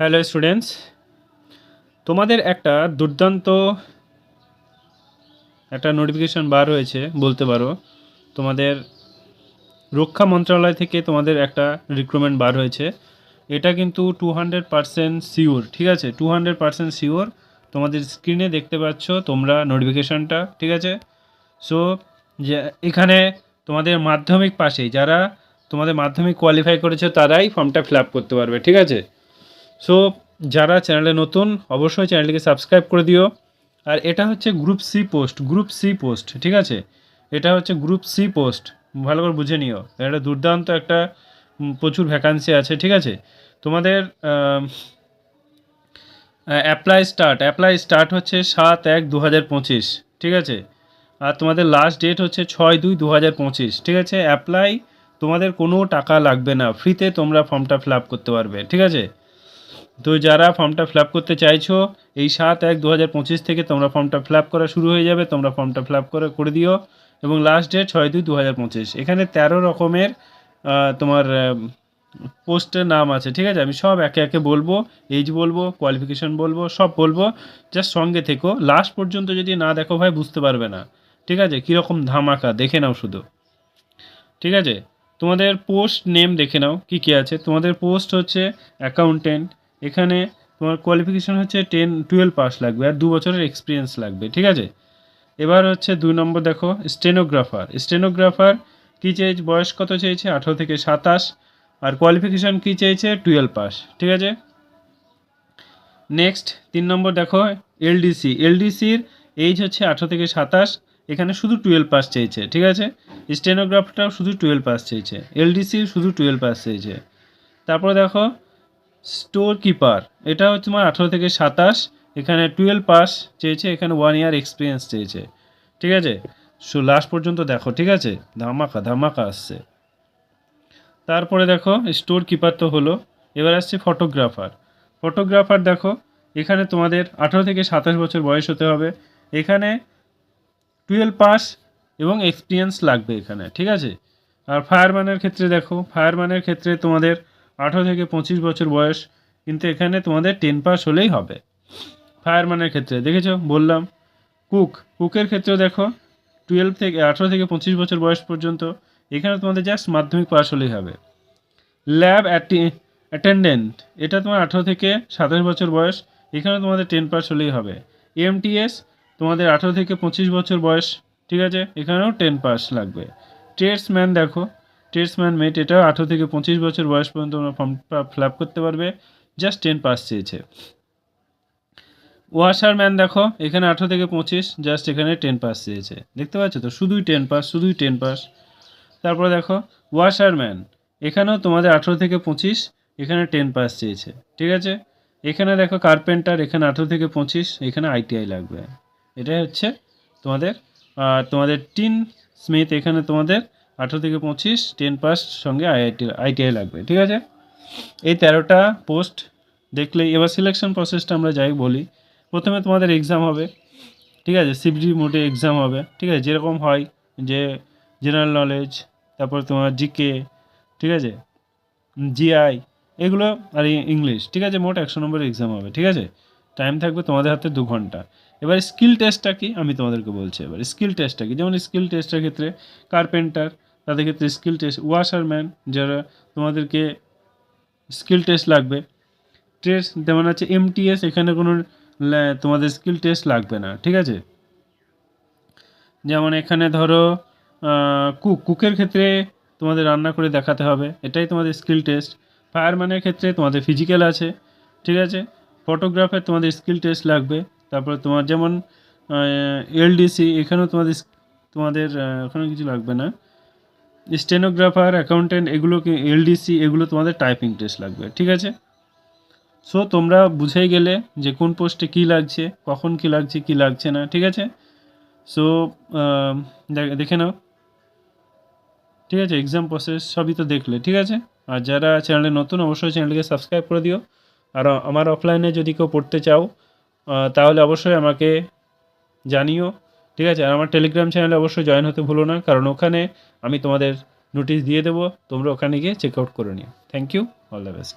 Hello students, তোমাদের একটা দুর্দান্ত একটা নোটিফিকেশন বার হয়েছে বলতে পারো। তোমাদের রক্ষা মন্ত্রণালয় থেকে তোমাদের একটা রিক্রুটমেন্ট বার হয়েছে। এটা কিন্তু টু হান্ড্রেড পারসেন্ট শিওর ঠিক আছে? টু হান্ড্রেড পারসেন্ট শিওর তোমাদের স্ক্রিনে দেখতে পাচ্ছ তোমরা নোটিফিকেশানটা ঠিক আছে? সো যে এখানে তোমাদের মাধ্যমিক পাশেই, যারা তোমাদের মাধ্যমিক কোয়ালিফাই করেছে, তারাই ফর্মটা ফিল করতে পারবে, ঠিক আছে? সো যারা চ্যানেলে নতুন, অবশ্যই চ্যানেলটিকে সাবস্ক্রাইব করে দিও। আর এটা হচ্ছে group C post group C post ঠিক আছে? এটা হচ্ছে গ্রুপ সি পোস্ট ভালো করে বুঝে নিও। এটা দুর্দান্ত একটা প্রচুর ভ্যাকান্সি আছে, ঠিক আছে? তোমাদের অ্যাপ্লাই স্টার্ট অ্যাপ্লাই স্টার্ট হচ্ছে সাত এক দু ঠিক আছে? আর তোমাদের লাস্ট ডেট হচ্ছে ছয় দুই দু ঠিক আছে? অ্যাপ্লাই তোমাদের কোনো টাকা লাগবে না। ফ্রিতে তোমরা ফর্মটা ফিল করতে পারবে, ঠিক আছে? তো যারা ফর্মটা ফিল করতে চাইছো, এই সাত এক দু থেকে তোমরা ফর্মটা ফিল করা শুরু হয়ে যাবে, তোমরা ফর্মটা ফিল করে করে দিও। এবং লাস্ট ডেট ছয় দুই দু এখানে তেরো রকমের তোমার পোস্টের নাম আছে, ঠিক আছে? আমি সব একে একে বলব এজ বলব কোয়ালিফিকেশন বলব, সব বলব। জাস্ট সঙ্গে থেকো। লাস্ট পর্যন্ত যদি না দেখো ভাই, বুঝতে পারবে না। ঠিক আছে? কীরকম ধামাকা, দেখে নাও শুধু। ঠিক আছে? তোমাদের পোস্ট নেম দেখে নাও, কী কী আছে? তোমাদের পোস্ট হচ্ছে অ্যাকাউন্টেন্ট এখানে তোমার কোয়ালিফিকেশন হচ্ছে টেন টুয়েলভ পাস লাগবে আর দু বছরের এক্সপিরিয়েন্স লাগবে, ঠিক আছে? এবার হচ্ছে দুই নম্বর দেখো স্টেনোগ্রাফার স্টেনোগ্রাফার কী চেয়েছে? বয়স কত চেয়েছে? আঠারো থেকে সাতাশ। আর কোয়ালিফিকেশান কী চেয়েছে? টুয়েলভ পাস ঠিক আছে? নেক্সট তিন নম্বর দেখো এলডিসি এলডিসির এইজ হচ্ছে আঠারো থেকে সাতাশ। এখানে শুধু টুয়েলভ পাস চেয়েছে, ঠিক আছে? স্টেনোগ্রাফটাও শুধু টুয়েলভ পাস চেয়েছে। এলডিসি শুধু টুয়েলভ পাস চেয়েছে। তারপরে দেখো স্টোর কিপার এটা হচ্ছে তোমার আঠারো থেকে সাতাশ, এখানে টুয়েলভ পাস চেয়েছে, এখানে ওয়ান ইয়ার এক্সপিরিয়েন্স চেয়েছে, ঠিক আছে? সো লাস্ট পর্যন্ত দেখো, ঠিক আছে? ধামাকা ধামাকা আসছে। তারপরে দেখো স্টোর কিপার তো হলো, এবার আসছে ফটোগ্রাফার ফটোগ্রাফার দেখো, এখানে তোমাদের আঠারো থেকে সাতাশ বছর বয়স হতে হবে, এখানে টুয়েলভ পাস এবং এক্সপিরিয়েন্স লাগবে এখানে, ঠিক আছে? আর ফায়ারম্যানের ক্ষেত্রে দেখো ফায়ারম্যানের ক্ষেত্রে তোমাদের আঠারো থেকে পঁচিশ বছর বয়স, কিন্তু এখানে তোমাদের টেন পাস হলেই হবে। ফায়ারম্যানের ক্ষেত্রে, দেখেছ? বললাম। কুক, কুকের ক্ষেত্রেও দেখো টুয়েলভ থেকে, আঠেরো থেকে পঁচিশ বছর বয়স পর্যন্ত, এখানে তোমাদের জাস্ট মাধ্যমিক পাস হলেই হবে। ল্যাব অ্যাটেন্ডেন্ট, এটা তোমার আঠেরো থেকে সাতাশ বছর বয়স, এখানে তোমাদের টেন পাস হলেই হবে। এমটিএস, তোমাদের আঠেরো থেকে পঁচিশ বছর বয়স, ঠিক আছে? এখানেও টেন পাস লাগবে। ট্রেডসম্যান দেখো ট্রেডসম্যান মেট এটাও আঠারো থেকে পঁচিশ বছর বয়স পর্যন্ত তোমরা ফর্মটা ফিল করতে পারবে। জাস্ট টেন পাস চেয়েছে। ওয়াশারম্যান দেখো, এখানে আঠারো থেকে পঁচিশ, জাস্ট এখানে টেন পাস চেয়েছে। দেখতে পাচ্ছ তো? শুধুই টেন পাস, শুধুই টেন পাস। তারপরে দেখো ওয়াশারম্যান এখানেও তোমাদের আঠেরো থেকে পঁচিশ, এখানে টেন পাস চেয়েছে। ঠিক আছে? এখানে দেখো কার্পেন্টার, এখানে আঠেরো থেকে পঁচিশ, এখানে আইটিআই লাগবে। এটাই হচ্ছে তোমাদের আর তোমাদের টিন স্মিথ, এখানে তোমাদের আঠেরো থেকে পঁচিশ টেন পাস সঙ্গে আইআইটি আইটিআই লাগবে, ঠিক আছে? এই তেরোটা পোস্ট দেখলে, এবার সিলেকশন প্রসেসটা আমরা যাই বলি। প্রথমে তোমাদের এক্সাম হবে, ঠিক আছে? সিবিডি মোডে এক্সাম হবে, ঠিক আছে? যেরকম হয় যে জেনারেল নলেজ তারপর তোমার জিকে ঠিক আছে? জিআই এগুলো আর ইংলিশ ঠিক আছে? মোট একশো নম্বরের এক্সাম হবে, ঠিক আছে? টাইম থাকবে তোমাদের হাতে দু ঘণ্টা। এবার স্কিল টেস্টটা কি? আমি তোমাদেরকে বলছি এবার। স্কিল টেস্টটা কি? যেমন স্কিল টেস্টের ক্ষেত্রে কার্পেন্টার তাদের ক্ষেত্রে স্কিল টেস্ট ওয়াশারম্যান যারা তোমাদেরকে স্কিল টেস্ট লাগবে টেস্ট যেমন আছে এমটিএস এখানে কোনো তোমাদের স্কিল টেস্ট লাগবে না, ঠিক আছে? যেমন এখানে ধরো কুক কুকের ক্ষেত্রে তোমাদের রান্না করে দেখাতে হবে, এটাই তোমাদের স্কিল টেস্ট ফায়ারম্যানের ক্ষেত্রে তোমাদের ফিজিক্যাল আছে, ঠিক আছে? ফটোগ্রাফের তোমাদের স্কিল টেস্ট লাগবে, তারপরে তোমার যেমন এলডিসি এখানেও তোমাদের তোমাদের ওখানে কিছু লাগবে না স্টেনোগ্রাফার, অ্যাকাউন্টেন্ট, এগুলো এলডিসি, এগুলো তোমাদের টাইপিং টেস্ট লাগবে, ঠিক আছে? সো তোমরা বুঝেই গেলে যে কোন পোস্টে কী লাগছে, কখন কী লাগছে কী লাগছে না, ঠিক আছে? সো দেখে নাও। ঠিক আছে এক্সাম প্রসেস সবই তো দেখলে, ঠিক আছে? আর যারা চ্যানেলে নতুন, অবশ্যই চ্যানেলকে সাবস্ক্রাইব করে দিও। আর আমার অফলাইনে যদি কেউ পড়তে চাও তাহলে অবশ্যই আমাকে জানিও। ঠিক আছে, আর আমার টেলিগ্রাম চ্যানেলে অবশ্যই জয়েন হতে ভুলো না, কারণ ওখানে আমি তোমাদের নোটিশ দিয়ে দেবো, তোমরা ওখানে গিয়ে চেক আউট করে নিও। Thank you all the best